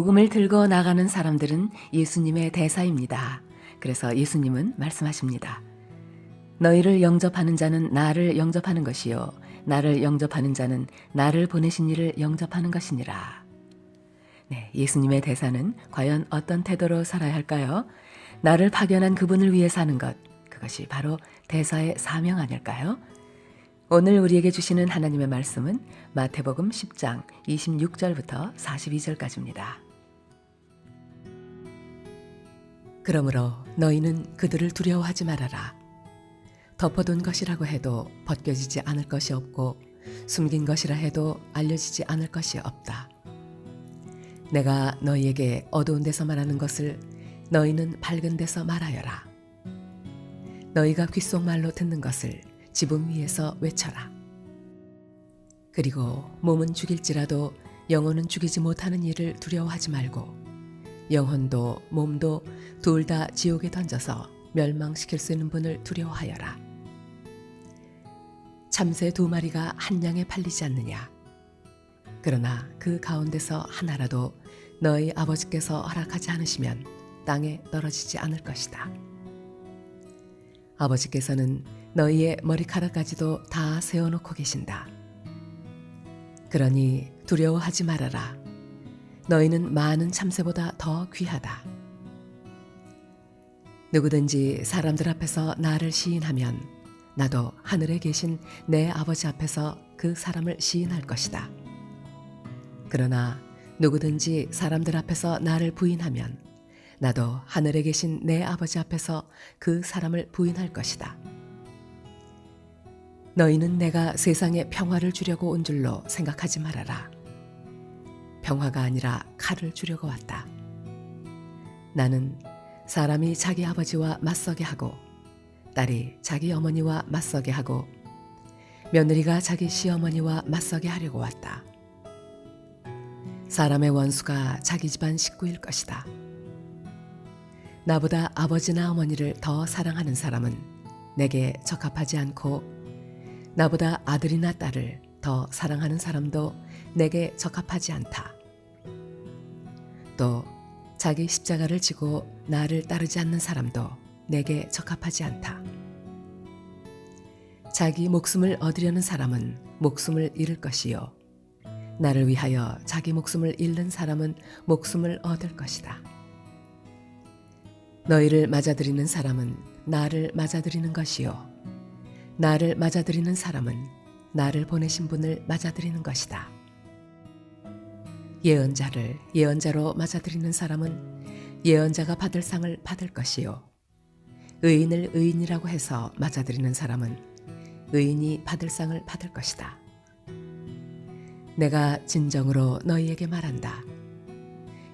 복음을 들고 나가는 사람들은 예수님의 대사입니다. 그래서 예수님은 말씀하십니다. 너희를 영접하는 자는 나를 영접하는 것이요 나를 영접하는 자는 나를 보내신 이를 영접하는 것이니라. 네, 예수님의 대사는 과연 어떤 태도로 살아야 할까요? 나를 파견한 그분을 위해 사는 것, 그것이 바로 대사의 사명 아닐까요? 오늘 우리에게 주시는 하나님의 말씀은 마태복음 10장 26절부터 42절까지입니다. 그러므로 너희는 그들을 두려워하지 말아라. 덮어둔 것이라고 해도 벗겨지지 않을 것이 없고 숨긴 것이라 해도 알려지지 않을 것이 없다. 내가 너희에게 어두운 데서 말하는 것을 너희는 밝은 데서 말하여라. 너희가 귓속말로 듣는 것을 지붕 위에서 외쳐라. 그리고 몸은 죽일지라도 영혼은 죽이지 못하는 일을 두려워하지 말고 영혼도 몸도 둘 다 지옥에 던져서 멸망시킬 수 있는 분을 두려워하여라. 참새 두 마리가 한 양에 팔리지 않느냐. 그러나 그 가운데서 하나라도 너희 아버지께서 허락하지 않으시면 땅에 떨어지지 않을 것이다. 아버지께서는 너희의 머리카락까지도 다 세워놓고 계신다. 그러니 두려워하지 말아라. 너희는 많은 참새보다 더 귀하다. 누구든지 사람들 앞에서 나를 시인하면 나도 하늘에 계신 내 아버지 앞에서 그 사람을 시인할 것이다. 그러나 누구든지 사람들 앞에서 나를 부인하면 나도 하늘에 계신 내 아버지 앞에서 그 사람을 부인할 것이다. 너희는 내가 세상에 평화를 주려고 온 줄로 생각하지 말아라. 평화가 아니라 칼을 주려고 왔다. 나는 사람이 자기 아버지와 맞서게 하고 딸이 자기 어머니와 맞서게 하고 며느리가 자기 시어머니와 맞서게 하려고 왔다. 사람의 원수가 자기 집안 식구일 것이다. 나보다 아버지나 어머니를 더 사랑하는 사람은 내게 적합하지 않고 나보다 아들이나 딸을 더 사랑하는 사람도 내게 적합하지 않다. 또 자기 십자가를 지고 나를 따르지 않는 사람도 내게 적합하지 않다. 자기 목숨을 얻으려는 사람은 목숨을 잃을 것이요. 나를 위하여 자기 목숨을 잃는 사람은 목숨을 얻을 것이다. 너희를 맞아들이는 사람은 나를 맞아들이는 것이요. 나를 맞아들이는 사람은 나를 보내신 분을 맞아들이는 것이다. 예언자를 예언자로 맞아들이는 사람은 예언자가 받을 상을 받을 것이요. 의인을 의인이라고 해서 맞아들이는 사람은 의인이 받을 상을 받을 것이다. 내가 진정으로 너희에게 말한다.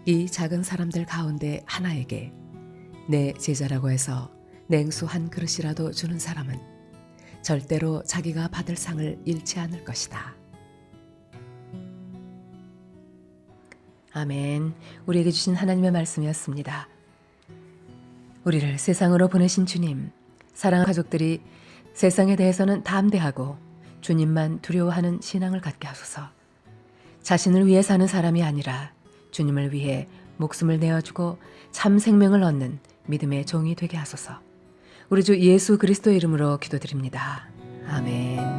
이 작은 사람들 가운데 하나에게 내 제자라고 해서 냉수 한 그릇이라도 주는 사람은 절대로 자기가 받을 상을 잃지 않을 것이다. 아멘. 우리에게 주신 하나님의 말씀이었습니다. 우리를 세상으로 보내신 주님, 사랑하는 가족들이 세상에 대해서는 담대하고 주님만 두려워하는 신앙을 갖게 하소서. 자신을 위해 사는 사람이 아니라 주님을 위해 목숨을 내어주고 참 생명을 얻는 믿음의 종이 되게 하소서. 우리 주 예수 그리스도의 이름으로 기도드립니다. 아멘.